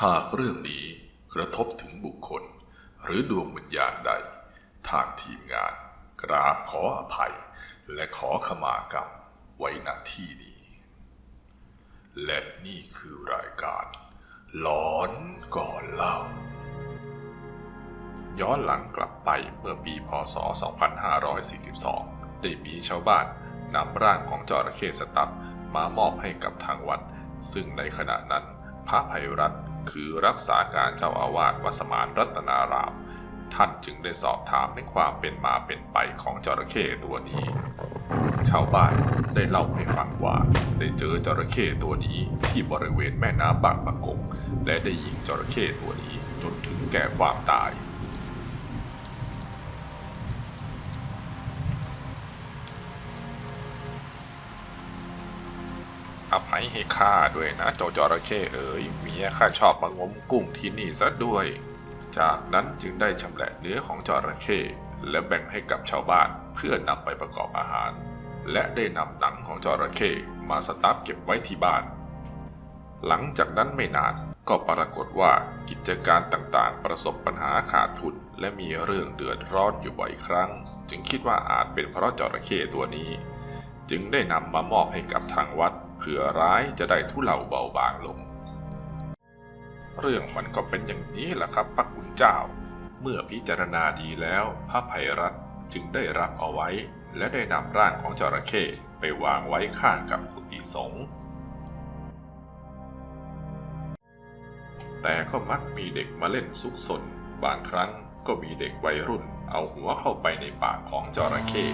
หากเรื่องนี้กระทบถึงบุคคล หรือดวงวิญญาณใด ทางทีมงาน กราบขออภัย และขอขมากรรมไว้ณที่นี้ และนี่คือรายการหลอนก่อนเล่า ย้อนหลังกลับไปเมื่อปีพศ 2542 ได้มีชาวบ้านนำร่างของจระเข้สตับมามอบให้กับทางวัด ซึ่งในขณะนั้นพระภัยรัต คือรักษาการเจ้าอาวาสวัดสมานรัตนาราม ท่านจึงได้สอบถามในความเป็นมาเป็นไปของจระเข้ตัวนี้ ชาวบ้านได้เล่าให้ฟังว่าได้เจอจระเข้ตัวนี้ที่บริเวณแม่น้ำบางปะกงและได้ยิงจระเข้ตัวนี้จนถึงแก่ความตาย อภัยให้ข้าด้วยนะเจ้าจระเข้เอ๋ยเมียข้าชอบมางมกุ้งที่นี่ซะด้วย จากนั้นจึงได้ชำแหละเนื้อของจระเข้และแบ่งให้กับชาวบ้านเพื่อนำไปประกอบอาหาร และได้นำหนังของจระเข้มาสตาร์ฟเก็บไว้ที่บ้าน หลังจากนั้นไม่นานก็ปรากฏว่ากิจการต่างๆ ประสบปัญหาขาดทุน และมีเรื่องเดือดร้อนอยู่บ่อยครั้ง จึงคิดว่าอาจเป็นเพราะจระเข้ตัวนี้ จึงได้นำมามอบให้กับทางวัด เผื่อร้ายจะได้ทุเลาเบาบางลง เรื่องมันก็เป็นอย่างนี้แหละครับพระคุณเจ้า เมื่อพิจารณาดีแล้วพระภัยรัตจึงได้รับเอาไว้ และได้นำร่างของจระเข้ไปวางไว้ข้างกับกุฏิสงฆ์แต่ก็มักมีเด็กมาเล่นซุกซนบางครั้งก็มีเด็กวัยรุ่นเอาหัวเข้าไปในปากของจระเข้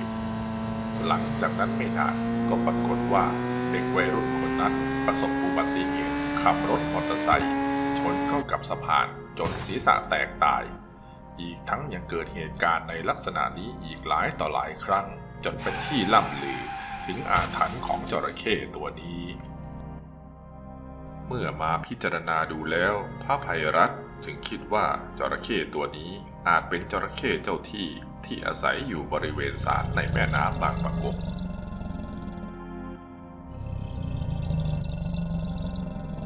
หลังจากนั้นไม่นานก็ปรากฏว่า เด็กวัยรุ่นคนนั้นประสบอุบัติเหตุขับรถมอเตอร์ไซค์ชนเข้ากับสะพานจนศีรษะแตกตาย อีกทั้งยังเกิดเหตุการณ์ในลักษณะนี้อีกหลายต่อหลายครั้ง จนเป็นที่ล่ำลือถึงอาถรรพ์ของจระเข้ตัวนี้ เมื่อมาพิจารณาดูแล้วพระภัยรัตน์จึงคิดว่าจระเข้ตัวนี้อาจเป็นจระเข้เจ้าที่ที่อาศัยอยู่บริเวณศาลในแม่น้ำบางปะกง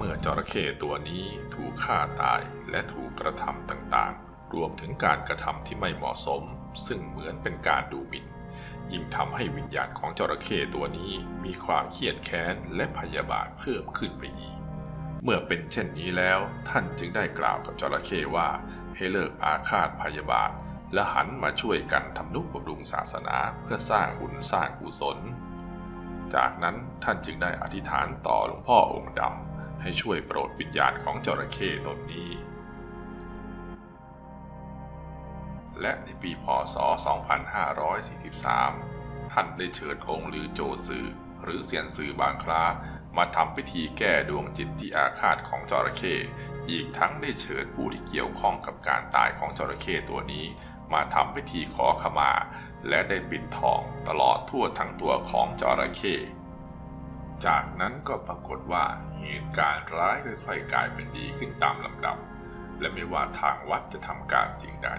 มื่อจระเข้ตัวนี้ถูกฆ่าตายและถูกกระทำต่างๆ รวมถึงการกระทำที่ไม่เหมาะสม ซึ่งเหมือนเป็นการดูหมิ่น ยิ่งทำให้วิญญาณของจระเข้ตัวนี้มีความเครียดแค้นและพยาบาทเพิ่มขึ้นไปอีก เมื่อเป็นเช่นนี้แล้วท่านจึงได้กล่าวกับจระเข้ว่าให้เลิกอาฆาตพยาบาท และหันมาช่วยกันทำนุบำรุงศาสนาเพื่อสร้างบุญสร้างกุศล จากนั้นท่านจึงได้อธิษฐานต่อหลวงพ่อองค์ดำ ให้ช่วยโปรดวิญญาณของจระเข้ตนนี้ และในปีพศ 2543 ท่านได้เชิญองค์ลือโจซือหรือเซียนซือบางคลามาทำพิธีแก้ดวงจิตที่อาฆาตของจระเข้อีกทั้งได้เชิญผู้ที่เกี่ยวข้องกับการตายของจระเข้ตัวนี้ มาทำพิธีขอขมา และได้ปิดทองตลอดทั่วทั้งตัวของจระเข้ จากนั้นก็ปรากฏว่าเหตุการณ์ร้ายค่อยๆ กลายเป็นดีขึ้นตามลำดับ และไม่ว่าทางวัดจะทำการสิ่งใด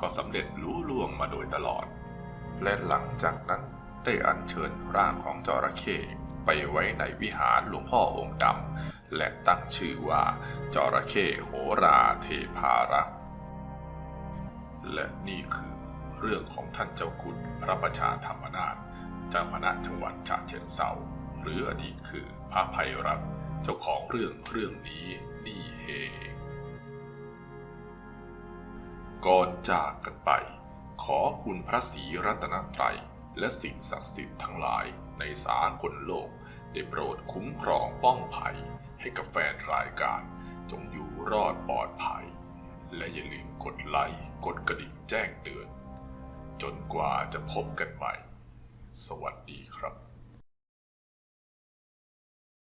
ก็สำเร็จรู้ล่วงมาโดยตลอด และหลังจากนั้นได้อัญเชิญร่างของจระเข้ไปไว้ในวิหารหลวงพ่อองค์ดำและตั้งชื่อว่าจระเข้โหราเทพารักษ์และนี่คือเรื่องของท่านเจ้าคุณพระประชาธรรมนาถเจ้าคณะจังหวัดฉะเชิงเซา หรืออดีตคือพระภัยรัตน์เจ้าของเรื่องเรื่องนี้นี่เองก่อนจากกันไป ขอคุณพระศรีรัตนตรัยและสิ่งศักดิ์สิทธิ์ทั้งหลายในสากลโลก ได้โปรดคุ้มครองป้องภัยให้กับแฟนรายการ จงอยู่รอดปลอดภัย และอย่าลืมกดไลค์กดกระดิ่งแจ้งเตือน จนกว่าจะพบกันใหม่ สวัสดีครับ